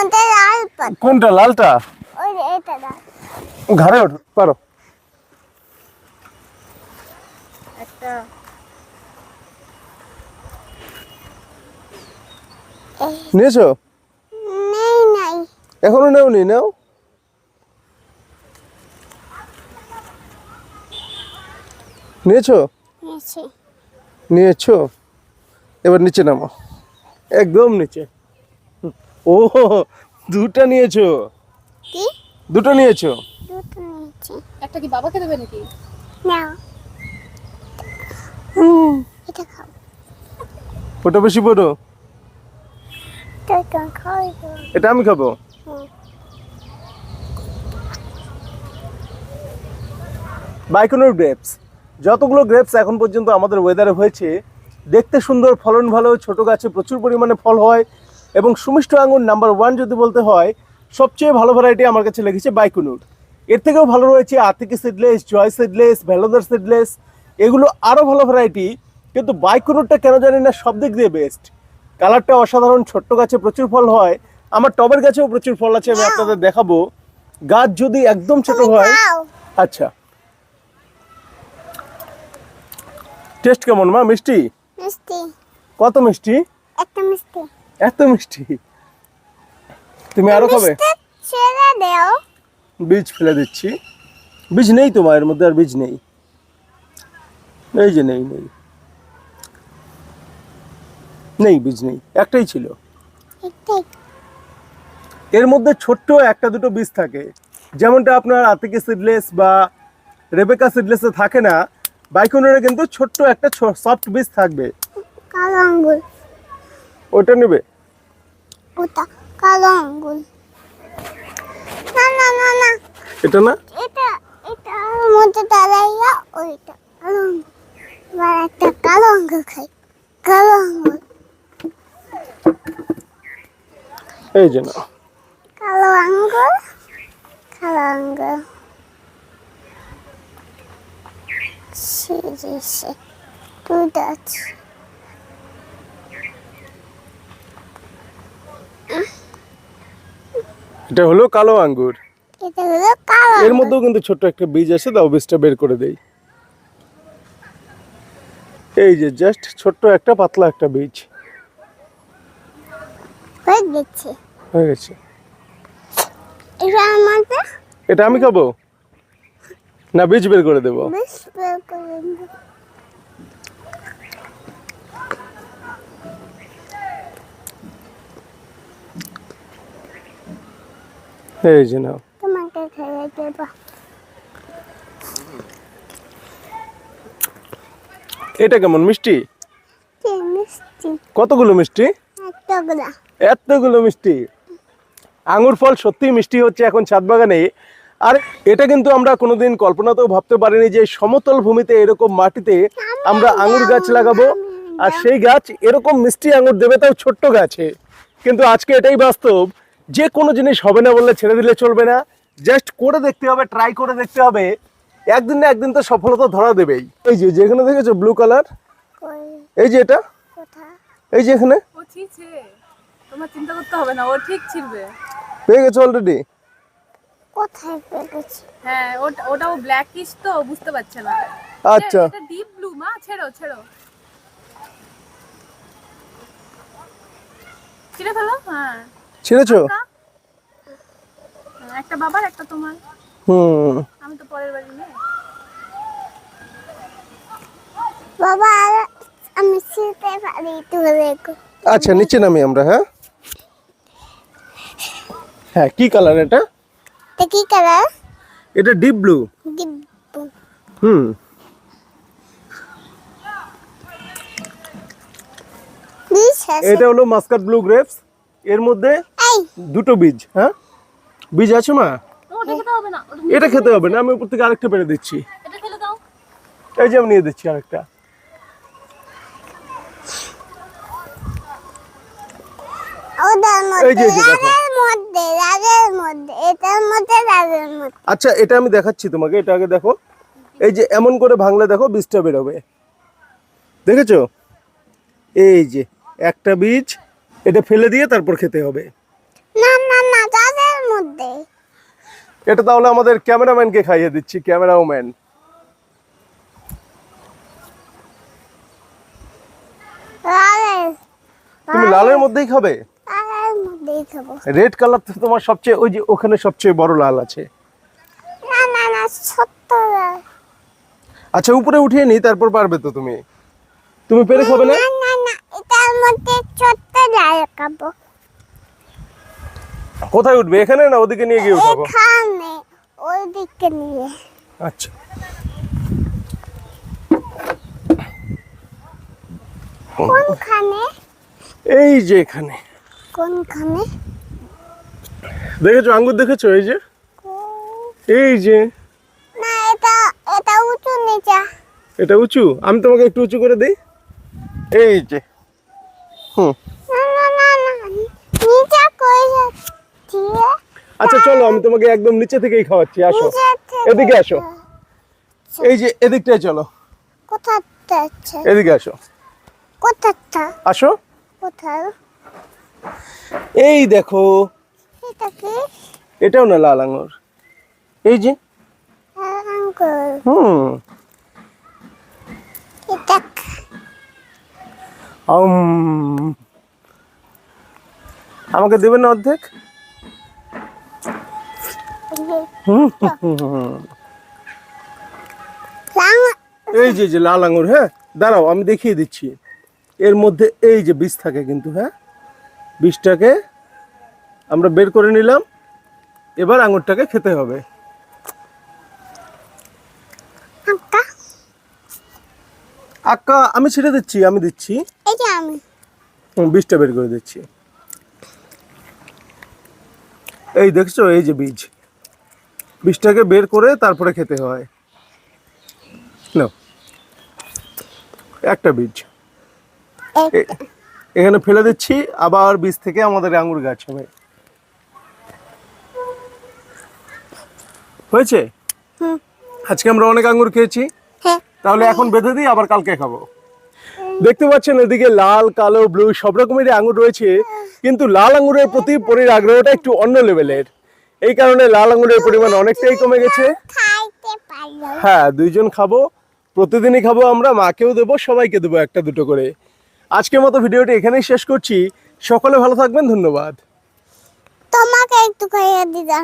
মধ্যে লাল কোনটা লালটা? ওই এটা ঘরে ওঠো পারো। একটা। নিয়েছো? নেই নাই। এখনও নেওনি নাও। নিয়েছো? নিয়েছো। এবার নিচে নামো। একদম নিচে। ও দুটা নিয়েছো? কি? দুটো নিয়েছো? দুটো নিয়েছি। একটা কি বাবাকে দেবে নাকি? নাও হুম এটা খাও। ওটা বেশি বড়? এটা আমি খাব? হুম। বাইকোনোর গ্রেপস যতগুলো গ্রেপস এখন পর্যন্ত আমাদের ওয়েদারে হয়েছে দেখতে সুন্দর ফলন ভালো ছোট গাছে প্রচুর পরিমাণে ফল হয় এবং সুমিষ্ট আঙুর নাম্বার ওয়ান যদি বলতে হয় সবচেয়ে ভালো ভ্যারাইটি আমার কাছে লেগেছে বাইকুনুর। এর থেকেও ভালো রয়েছে আতিকি সিডলেস জয় সিডলেস ভ্যালোদার সিডলেস এগুলো আরও ভালো ভ্যারাইটি কিন্তু বাইকুনুরটা কেন জানি না সব দিক দিয়ে বেস্ট কালারটা অসাধারণ ছোট্ট গাছে প্রচুর ফল হয় আমার টবের গাছেও প্রচুর ফল আছে আমি আপনাদের দেখাবো। গাছ যদি একদম ছোট হয় আচ্ছা। টেস্ট কেমন মা? মিষ্টি? মিষ্টি। কত মিষ্টি? একটা মিষ্টি। এত মিষ্টি। তুমি আরও খাবে? ছেড়ে দাও। বীজ ফেলে দিচ্ছি। বীজ নেই তোমার এর মধ্যে আর বীজ নেই। এই যে নেই নেই। নেই বীজ নেই একটাই ছিল। এর মধ্যে ছোট্ট একটা দুটো বীজ থাকে। যেমনটা আপনার আতিকে সিডলেস বা রেবেকা সিডলেসে থাকে না বাইকনের কিন্তু ছোট্ট একটা সফট বীজ থাকবে। কালো আঙ্গুল ওটা নেবে? ওটা কালো আঙ্গুল না না না না। এটা না? এটা এটা মধ্যে দাঁড়াইয়া ওইটা কালো আঙ্গুল একটা কালো আঙ্গুল খাই। কালো আঙ্গুল এই যে না কালো আঙ্গুল কালো আঙ্গুল সিরিসে দুধ আছে। এটা হলো কালো আঙ্গুর। এটা হলো কালো এর মধ্যেও কিন্তু ছোট্ট একটা বীজ আছে দাও বীজটা বের করে দেই। এই যে জাস্ট ছোট্ট একটা পাতলা একটা বীজ। হয়ে গেছে। হয়ে গেছে। এটা আমাদের এটা আমি খাব? না বীজ বের করে দেবো। বেশ বের করে দেব। এই যে নাও। তোমাকে খেয়ে দেবো। এটা কেমন মিষ্টি? কতগুলো মিষ্টি? এতগুলো। মিষ্টি। আঙুর ফল সত্যিই মিষ্টি হচ্ছে এখন ছাদ বাগানে। আর এটা কিন্তু আমরা কোনোদিন কল্পনাতেও ভাবতে পারিনি যে সমতল ভূমিতে এরকম মাটিতে আমরা আঙুর গাছ লাগাবো। আর সেই গাছ এরকম মিষ্টি আঙুর দেবে তাও ছোট্ট গাছে। কিন্তু আজকে এটাই বাস্তব যে কোনো জিনিস হবে না বললে ছেড়ে দিলে চলবে না। জাস্ট করে দেখতে হবে ট্রাই করে দেখতে হবে। একদিন না একদিন তো সফলতা ধরা দেবেই। এই যে যেখানে দেখেছ ব্লু কালার এই যে এটা? এই যে এখানে? তোমার চিন্তা করতে হবে না ও ঠিক ছিড়বে। পেয়ে গেছো অলরেডি কোথায় পেয়েছি হ্যাঁ ওটা ওটাও ব্ল্যাকিশ তো বুঝতে পারছে না। আচ্ছা। এটা ডিপ ব্লু মা ছেড়ো ছেড়ো। ছিঁড়ে ফেলো হ্যাঁ। ছিঁড়েছো? একটা বাবার একটা তোমার। হুম। আমি তো পরের বাড়ি নেই। বাবা আমি শিখতে পারি তুলে দেখো। আচ্ছা নিচে নামি আমরা হ্যাঁ? হ্যাঁ কি কালার এটা? এটা কি কালার? এটা ডিপ ব্লু। দিব্বু হুম। বিশ এটা হলো মাস্কাট ব্লু গ্রেপস। এর মধ্যে দুটো বীজ হ্যাঁ? বীজ আছে মা? ও, ওটা খেতে হবে না। ওটা এটা খেতে হবে না আমি উপর থেকে আরেকটা পেরে দিচ্ছি। এটা ফেলে দাও। এই যে আমি নিয়ে দিচ্ছি আরেকটা। আচ্ছা এটা আমি দেখাচ্ছি তোমাকে এটা আগে দেখো। এই যে এমন করে ভাঙলে দেখো বীজটা বেরোবে। দেখেছ? এই যে একটা বীজ এটা ফেলে দিয়ে তারপর খেতে হবে না না এটা তাহলে আমাদের ক্যামেরাম্যানকে খাইয়ে দিচ্ছি ক্যামেরাম্যান তুমি লালের মধ্যেই খাবে? রেড কালার তো তোমার সবচেয়ে ওই যে ওখানে সবচেয়ে বড় লাল আছে। আচ্ছা উপরে উঠিয়ে নি তারপর পারবে তো তুমি। তুমি পেরে খাবে না? না না না এটার মধ্যে ছোট্ট লাল খাব। কোথায় উঠবে? এখানে না ওদিকে নিয়ে গিয়ে উঠাবো? এখানে ওই দিকে নিয়ে। আচ্ছা। কোনখানে? এই যে এখানে। কোনখানে? দেখেছ আঙ্গুর দেখেছ? এই যে। এই যে। না এটা এটা উঁচু নিচা। এটা উঁচু? আমি তোমাকে একটু উঁচু করে দিই। এই যে। হুম না না না না নিচা কই যাচ্ছি আচ্ছা চলো আমি তোমাকে একদম নিচে থেকেই খাওয়াচ্ছি আসো। এদিকে আসো। এই যে এদিকটায় চলো। এদিকে আসো। আসো। এই দেখো। এটাও না লাল আঙুর। এই যে। হুম। আমাকে দেবেন না অর্ধেক? এই যে যে লাল আঙুর হ্যাঁ? দাঁড়াও আমি দেখিয়ে দিচ্ছি। এর মধ্যে এই যে বীজ থাকে কিন্তু হ্যাঁ? বীজটাকে আমরা বের করে নিলাম। এবার আঙুরটাকে খেতে হবে। আক্কা। আমি ছেড়ে দিচ্ছি আমি দিচ্ছি। এই যে আমি। হুম, বীজটা বের করে দিচ্ছি। এই দেখছ এই যে বীজ। বীজটাকে বের করে তারপরে খেতে হয়। একটা বীজ। এখানে ফেলে দিচ্ছি আবার বীজ থেকে আমাদের আঙুর গাছ হবে। হয়েছে? আজকে আমরা অনেক আঙ্গুর খেয়েছি। হ্যাঁ। তাহলে এখন বেঁধে দিই আবার কালকে খাব। দেখতে পাচ্ছেন এদিকে লাল কালো ব্লু সব রকমেরই আঙুর রয়েছে। কিন্তু লাল আঙুরের প্রতি পরির আগ্রহটা একটু অন্য লেভেলের এই কারণে লাল আঙুরের পরিমাণ অনেকটাই কমে গেছে। হ্যাঁ দুইজন খাব। প্রতিদিনই খাব আমরা মাকেও দেবো সবাইকে দেবো একটা দুটো করে। আজকের মতো ভিডিওটি এখানেই শেষ করছি। সকলে ভালো থাকবেন ধন্যবাদ। তোমাকে একটু খাইয়ে দিদি